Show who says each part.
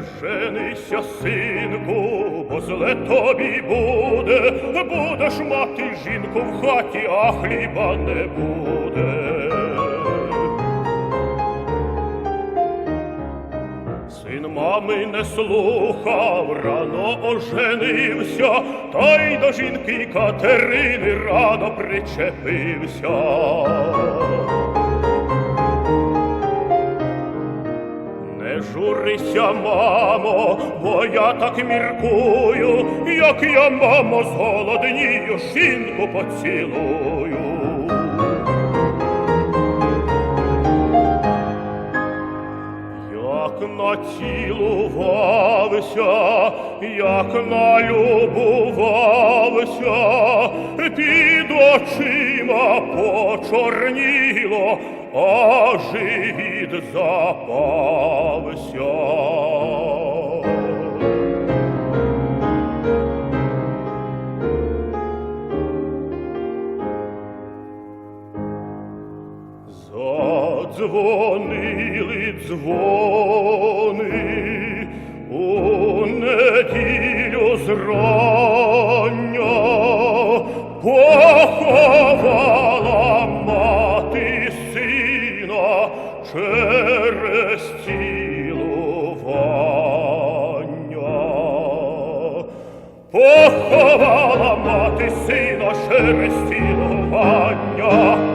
Speaker 1: журися, синку, бо зле тобі буде, будеш мати жінку в хаті, а хліба не буде. Син мами не слухав, рано оженився, та й до жінки Катерини рано причепився. Не журися, мамо, бо я так міркую, як я, мамо, зголоднію, жінку поцілую. Як націлувався, як налюбувався, під очима почорніло, а живіт запався. Задзвонили дзвони у неділю зрання, поховала мати сина через цілування. Поховала мати сина через цілування.